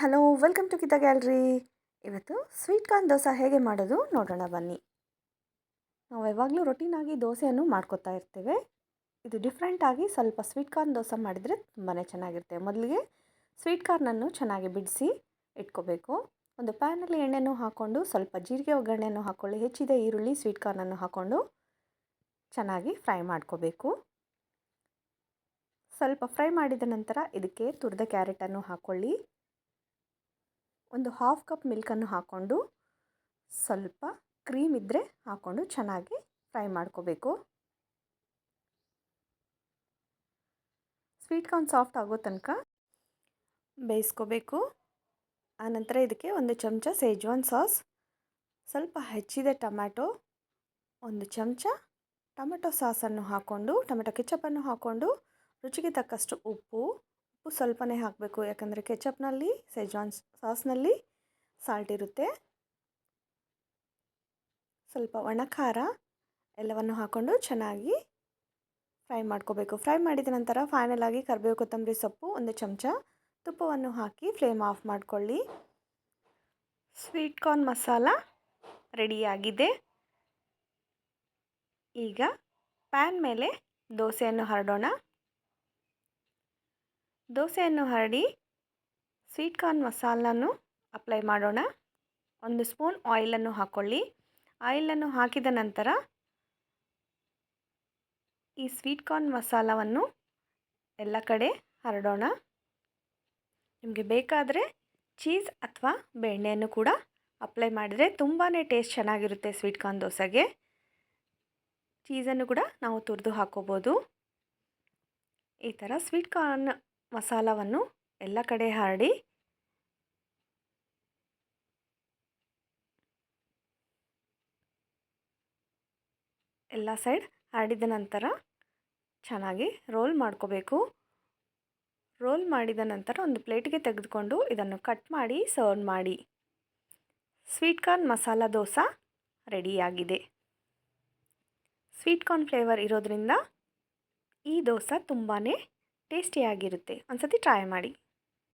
Hello, welcome to Keisha gallery. ಇವತ್ತು sweet corn dosa ಹೇಗೆ ಮಾಡೋದು ನೋಡೋಣ ಬನ್ನಿ. ನಾವು ಯಾವಾಗಲೂ ರೊಟೀನಾಗಿ ದೋಸೆಯನ್ನು ಮಾಡ್ಕೊತಾ ಇರ್ತೇವೆ. ಇದು ಡಿಫ್ರೆಂಟಾಗಿ ಸ್ವಲ್ಪ ಸ್ವೀಟ್ ಕಾರ್ನ್ ದೋಸೆ ಮಾಡಿದರೆ ತುಂಬಾ ಚೆನ್ನಾಗಿರುತ್ತೆ. ಮೊದಲಿಗೆ ಸ್ವೀಟ್ ಕಾರ್ನನ್ನು ಚೆನ್ನಾಗಿ ಬಿಡಿಸಿ ಇಟ್ಕೋಬೇಕು. ಒಂದು ಪ್ಯಾನಲ್ಲಿ ಎಣ್ಣೆಯನ್ನು ಹಾಕ್ಕೊಂಡು ಸ್ವಲ್ಪ ಜೀರಿಗೆ ಒಗ್ಗರಣೆಯನ್ನು ಹಾಕ್ಕೊಳ್ಳಿ ಹೆಚ್ಚಿದ ಈರುಳ್ಳಿ, ಸ್ವೀಟ್ ಕಾರ್ನನ್ನು ಹಾಕ್ಕೊಂಡು ಚೆನ್ನಾಗಿ ಫ್ರೈ ಮಾಡ್ಕೋಬೇಕು. ಸ್ವಲ್ಪ ಫ್ರೈ ಮಾಡಿದ ನಂತರ ಇದಕ್ಕೆ ತುರಿದ ಕ್ಯಾರೆಟನ್ನು ಹಾಕ್ಕೊಳ್ಳಿ ಒಂದು ಹಾಫ್ ಕಪ್ ಮಿಲ್ಕನ್ನು ಹಾಕ್ಕೊಂಡು ಸ್ವಲ್ಪ ಕ್ರೀಮ್ ಇದ್ದರೆ ಹಾಕ್ಕೊಂಡು ಚೆನ್ನಾಗಿ ಫ್ರೈ ಮಾಡ್ಕೋಬೇಕು. ಸ್ವೀಟ್ ಕಾರ್ನ್ ಸಾಫ್ಟ್ ಆಗೋ ತನಕ ಬೇಯಿಸ್ಕೋಬೇಕು. ಆನಂತರ ಇದಕ್ಕೆ ಒಂದು ಚಮಚ ಸೇಜ್ವಾನ್ ಸಾಸ್ ಸ್ವಲ್ಪ ಹೆಚ್ಚಿದ ಟೊಮ್ಯಾಟೊ, ಒಂದು ಚಮಚ ಟೊಮೆಟೊ ಸಾಸನ್ನು ಹಾಕ್ಕೊಂಡು ಟೊಮೆಟೊ ಕೆಚಪನ್ನು ಹಾಕ್ಕೊಂಡು ರುಚಿಗೆ ತಕ್ಕಷ್ಟು ಉಪ್ಪು ಉಪ್ಪು ಸ್ವಲ್ಪನೇ ಹಾಕಬೇಕು. ಯಾಕಂದರೆ ಕೆಚಪ್ನಲ್ಲಿ, ಸೆಜ್ವಾನ್ ಸಾಸ್ನಲ್ಲಿ ಸಾಲ್ಟ್ ಇರುತ್ತೆ. ಸ್ವಲ್ಪ ಒಣಖಾರ ಎಲ್ಲವನ್ನು ಹಾಕ್ಕೊಂಡು ಚೆನ್ನಾಗಿ ಫ್ರೈ ಮಾಡ್ಕೋಬೇಕು. ಫ್ರೈ ಮಾಡಿದ ನಂತರ ಫೈನಲ್ ಆಗಿ ಕರಿಬೇವು ಕೊತ್ತಂಬರಿ ಸೊಪ್ಪು, ಒಂದು ಚಮಚ ತುಪ್ಪವನ್ನು ಹಾಕಿ ಫ್ಲೇಮ್ ಆಫ್ ಮಾಡಿಕೊಳ್ಳಿ. ಸ್ವೀಟ್ ಕಾರ್ನ್ ಮಸಾಲ ರೆಡಿಯಾಗಿದೆ ಈಗ ಪ್ಯಾನ್ ಮೇಲೆ ದೋಸೆಯನ್ನು ಹರಡೋಣ. ದೋಸೆಯನ್ನು ಹರಡಿ ಸ್ವೀಟ್ ಕಾರ್ನ್ ಮಸಾಲನ್ನು ಅಪ್ಲೈ ಮಾಡೋಣ. ಒಂದು ಸ್ಪೂನ್ ಆಯಿಲನ್ನು ಹಾಕ್ಕೊಳ್ಳಿ ಆಯಿಲನ್ನು ಹಾಕಿದ ನಂತರ ಈ ಸ್ವೀಟ್ ಕಾರ್ನ್ ಮಸಾಲವನ್ನು ಎಲ್ಲ ಕಡೆ ಹರಡೋಣ. ನಿಮಗೆ ಬೇಕಾದರೆ ಚೀಸ್ ಅಥವಾ ಬೆಣ್ಣೆಯನ್ನು ಕೂಡ ಅಪ್ಲೈ ಮಾಡಿದರೆ ತುಂಬಾ ಟೇಸ್ಟ್ ಚೆನ್ನಾಗಿರುತ್ತೆ ಸ್ವೀಟ್ ಕಾರ್ನ್ ದೋಸೆಗೆ. ಚೀಸನ್ನು ಕೂಡ ನಾವು ತುರಿದು ಹಾಕೋಬೋದು. ಈ ಥರ ಸ್ವೀಟ್ ಕಾರ್ನ್ ಮಸಾಲವನ್ನು ಎಲ್ಲ ಕಡೆ ಹರಡಿ ಎಲ್ಲ ಸೈಡ್ ಹರಡಿದ ನಂತರ ಚೆನ್ನಾಗಿ ರೋಲ್ ಮಾಡ್ಕೋಬೇಕು. ರೋಲ್ ಮಾಡಿದ ನಂತರ ಒಂದು ಪ್ಲೇಟಿಗೆ ತೆಗೆದುಕೊಂಡು ಇದನ್ನು ಕಟ್ ಮಾಡಿ ಸರ್ವ್ ಮಾಡಿ. ಸ್ವೀಟ್ ಕಾರ್ನ್ ಮಸಾಲ ದೋಸೆ ರೆಡಿಯಾಗಿದೆ. ಸ್ವೀಟ್ ಕಾರ್ನ್ ಫ್ಲೇವರ್ ಇರೋದರಿಂದ ಈ ದೋಸೆ ತುಂಬಾ ಟೇಸ್ಟಿಯಾಗಿರುತ್ತೆ. ಒಂದು ಸತಿ ಟ್ರೈ ಮಾಡಿ.